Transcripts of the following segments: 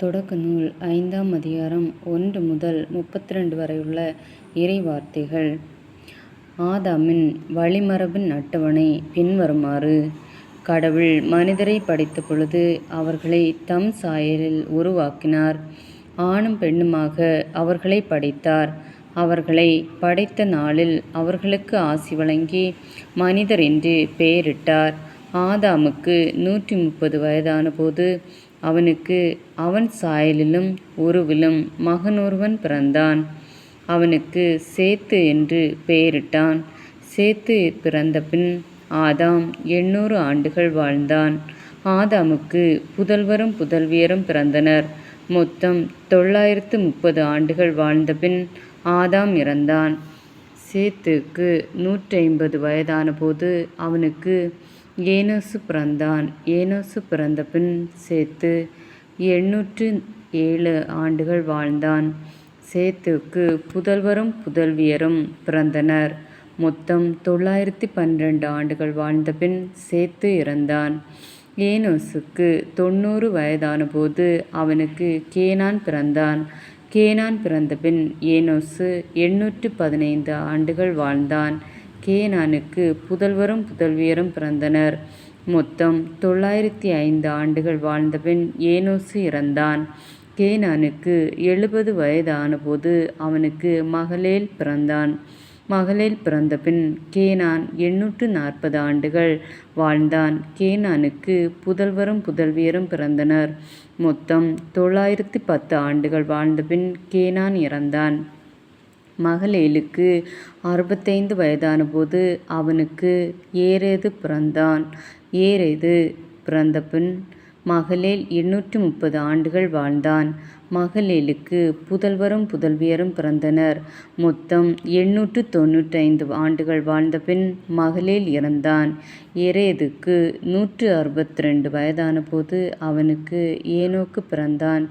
தொடக்க நூல் ஐந்தாம் அதிகாரம் ஒன்று முதல் முப்பத்திரண்டு வரையுள்ள இறைவார்த்தைகள். ஆதாமின் வழிமரபின் அட்டவணை பின்வருமாறு கடவுள் மனிதரை படைத்த பொழுது அவர்களை தம் சாயலில் உருவாக்கினார். ஆணும் பெண்ணுமாக அவர்களை படைத்தார். அவர்களை படைத்த நாளில் அவர்களுக்கு ஆசி வழங்கி மனிதர் என்று பெயரிட்டார். ஆதாமுக்கு நூற்றி முப்பது வயதான போது அவனுக்கு அவன் சாயலிலும் உருவிலும் மகனொருவன் பிறந்தான். அவனுக்கு சேத்து என்று பெயரிட்டான். சேத்து பிறந்த பின் ஆதாம் எண்ணூறு ஆண்டுகள் வாழ்ந்தான். ஆதாமுக்கு புதல்வரும் புதல்வியரும் பிறந்தனர். மொத்தம் தொள்ளாயிரத்து முப்பது ஆண்டுகள் வாழ்ந்தபின் ஆதாம் இறந்தான். சேத்துக்கு நூற்றைம்பது வயதான போது அவனுக்கு ஏனோசு பிறந்தான். ஏனோசு பிறந்தபின் சேத்து எண்ணூற்று ஏழு ஆண்டுகள் வாழ்ந்தான். சேத்துக்கு புதல்வரும் புதல்வியரும் பிறந்தனர். மொத்தம் தொள்ளாயிரத்தி பன்னிரண்டு ஆண்டுகள் வாழ்ந்தபின் சேத்து இறந்தான். ஏனோசுக்கு தொண்ணூறு வயதான போது அவனுக்கு கேனான் பிறந்தான். கேனான் பிறந்தபின் ஏனோசு எண்ணூற்று பதினைந்து ஆண்டுகள் வாழ்ந்தான். கேனானுக்கு புதல்வரும் புதல்வியரும் பிறந்தனர். மொத்தம் தொள்ளாயிரத்தி ஐந்து ஆண்டுகள் வாழ்ந்தபின் ஏனோசு இறந்தான். கேனானுக்கு எழுபது வயதானபோது அவனுக்கு மகளேல் பிறந்தான். மகளேல் பிறந்தபின் கேனான் எண்ணூற்று நாற்பது ஆண்டுகள் வாழ்ந்தான். கேனானுக்கு புதல்வரும் புதல்வியரும் பிறந்தனர். மொத்தம் தொள்ளாயிரத்தி பத்து ஆண்டுகள் வாழ்ந்தபின் கேனான் இறந்தான். மகளேலுக்கு அறுபத்தைந்து வயதான போது அவனுக்கு ஏரேது பிறந்தான். ஏரேது பிறந்தபின் மகளேல் எண்ணூற்று முப்பது ஆண்டுகள் வாழ்ந்தான். மகளேலுக்கு புதல்வரும் புதல்வியரும் பிறந்தனர். மொத்தம் எண்ணூற்று தொண்ணூற்றைந்து ஆண்டுகள் வாழ்ந்தபின் மகளேல் இறந்தான். எரேதுக்கு நூற்று அறுபத்தி ரெண்டு வயதான போது அவனுக்கு ஏனோக்கு பிறந்தான்.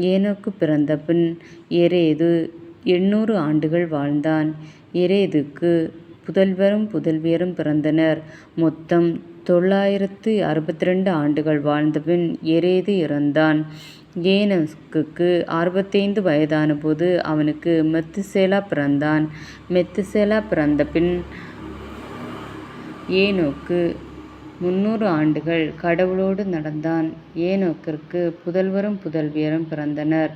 ஏனோக்கு பிறந்தபின் எரேது எண்ணூறு ஆண்டுகள் வாழ்ந்தான். எரேதுக்கு புதல்வரும் புதல்வியரும் பிறந்தனர். மொத்தம் தொள்ளாயிரத்து அறுபத்தி ரெண்டு ஆண்டுகள் வாழ்ந்தபின் எரேது இறந்தான். ஏனோக்குக்கு அறுபத்தைந்து வயதான போது அவனுக்கு மெத்துசேலா பிறந்தான். மெத்துசேலா பிறந்தபின் ஏனோக்கு முன்னூறு ஆண்டுகள் கடவுளோடு நடந்தான். ஏனோக்கிற்கு புதல்வரும் புதல்வியரும் பிறந்தனர்.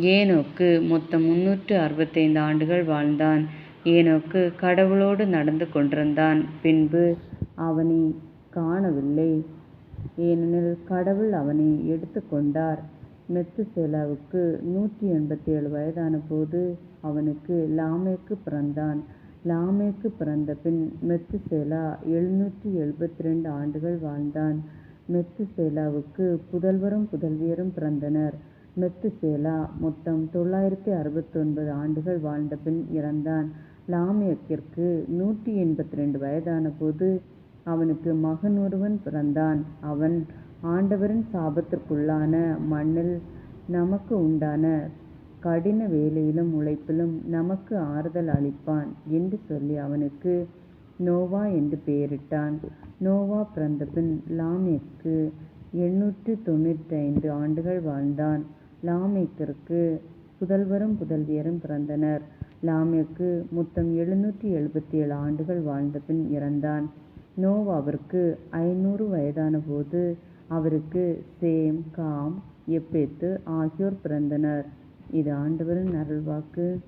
ஏனோக்கு மொத்தம் முன்னூற்று அறுபத்தைந்து ஆண்டுகள் வாழ்ந்தான். ஏனோக்கு கடவுளோடு நடந்து கொண்டிருந்தான். பின்பு அவனை காணவில்லை. ஏனெனில் கடவுள் அவனை எடுத்துக்கொண்டார் மெத்துசேலாவுக்கு நூற்றி எண்பத்தேழு வயதான போது அவனுக்கு லாமேக்கு பிறந்தான். லாமேக்கு பிறந்த பின் மெத்துசேலா எழுநூற்றி எழுபத்தி ரெண்டு ஆண்டுகள் வாழ்ந்தான். மெத்துசேலாவுக்கு புதல்வரும் புதல்வியரும் பிறந்தனர். மெத்துசேலா மொத்தம் தொள்ளாயிரத்தி அறுபத்தொன்பது ஆண்டுகள் வாழ்ந்த பின் இறந்தான். லாமேக்கிற்கு நூற்றி எண்பத்தி ரெண்டு வயதான போது அவனுக்கு மகன் ஒருவன் பிறந்தான். அவன் ஆண்டவரின் சாபத்திற்குள்ளான மண்ணில் நமக்கு உண்டான கடின வேலையிலும் உழைப்பிலும் நமக்கு ஆறுதல் அளிப்பான் என்று சொல்லி அவனுக்கு நோவா என்று பெயரிட்டான். நோவா பிறந்தபின் லாமேக்கு எண்ணூற்று தொண்ணூற்றி ஐந்து ஆண்டுகள் வாழ்ந்தான். லாமேக்கிற்கு புதல்வரும் புதல்வியரும் பிறந்தனர். லாமேக்கு மொத்தம் எழுநூற்றி எழுபத்தி ஏழு ஆண்டுகள் வாழ்ந்த பின் இறந்தான். நோவாவிற்கு ஐநூறு வயதான போது அவருக்கு சேம் காம் எப்பேத்து ஆகியோர் பிறந்தனர். இது ஆண்டவரின் அருள்வாக்கு.